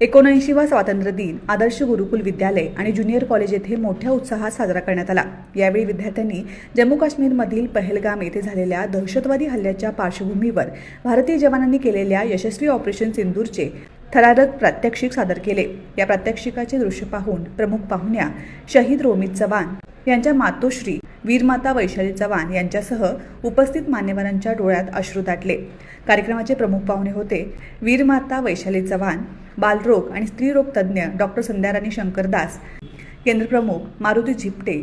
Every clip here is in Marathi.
एकोणऐंशीवा स्वातंत्र्य दिन आदर्श गुरुकुल विद्यालय आणि ज्युनियर कॉलेज येथे मोठ्या उत्साहात साजरा करण्यात आला. यावेळी विद्यार्थ्यांनी जम्मू काश्मीरमधील पहलगाम येथे झालेल्या दहशतवादी हल्ल्याच्या पार्श्वभूमीवर भारतीय जवानांनी केलेल्या यशस्वी ऑपरेशन सिंदूरचे थरारक प्रात्यक्षिक सादर केले. या प्रात्यक्षिकाचे दृश्य पाहून प्रमुख पाहुण्या शहीद रोमित चव्हाण यांच्या मातोश्री वीरमाता वैशाली चव्हाण यांच्यासह उपस्थित मान्यवरांच्या डोळ्यात अश्रू दाटले. कार्यक्रमाचे प्रमुख पाहुणे होते वीरमाता वैशाली चव्हाण बालरोग आणि स्त्रीरोग तज्ज्ञ डॉक्टर संध्याराणी शंकरदास केंद्रप्रमुख मारुती झिपटे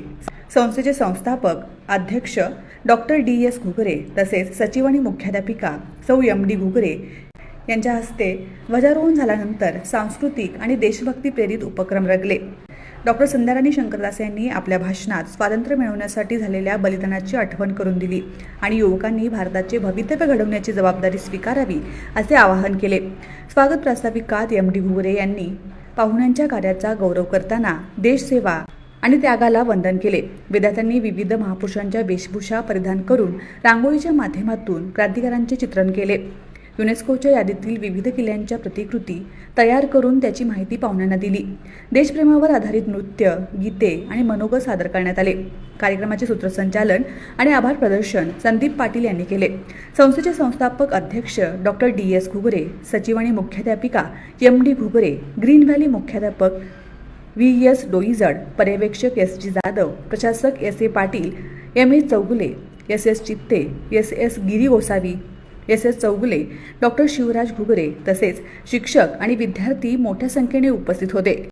संस्थेचे संस्थापक अध्यक्ष डॉक्टर डी एस घुगरे तसेच सचिव आणि मुख्याध्यापिका सौ एम डी घुगरे यांच्या हस्ते ध्वजारोहण झाल्यानंतर सांस्कृतिक आणि देशभक्ती प्रेरित उपक्रम रंगले. डॉक्टर संध्याराणी शंकरदास यांनी आपल्या भाषणात स्वातंत्र्य मिळवण्यासाठी झालेल्या बलिदानाची आठवण करून दिली आणि युवकांनी भारताचे भवितव्य घडवण्याची जबाबदारी स्वीकारावी असे आवाहन केले. स्वागत प्रास्ताविकात एम डी भुवरे यांनी पाहुण्यांच्या कार्याचा गौरव करताना देशसेवा आणि त्यागाला वंदन केले. विद्यार्थ्यांनी विविध महापुरुषांच्या वेशभूषा परिधान करून रांगोळीच्या माध्यमातून क्रांतिकारांचे चित्रण केले. युनेस्कोच्या यादीतील विविध किल्ल्यांच्या प्रतिकृती तयार करून त्याची माहिती पाहुण्यांना दिली. देशप्रेमावर आधारित नृत्य गीते आणि मनोगत सादर करण्यात आले. कार्यक्रमाचे सूत्रसंचालन आणि आभार प्रदर्शन संदीप पाटील यांनी केले. संस्थेचे संस्थापक अध्यक्ष डॉक्टर डी. एस घुगरे सचिव आणि मुख्याध्यापिका M D Ghugare green valley मुख्याध्यापक व्ही एस डोईजड पर्यवेक्षक एस जी जाधव प्रशासक S A Patil M A Chougule S S Chitte S S Giri Gosavi S S Chougule doctor Shivraj Ghugare तसेच शिक्षक आणि विद्यार्थी मोठ्या संख्येने उपस्थित होते.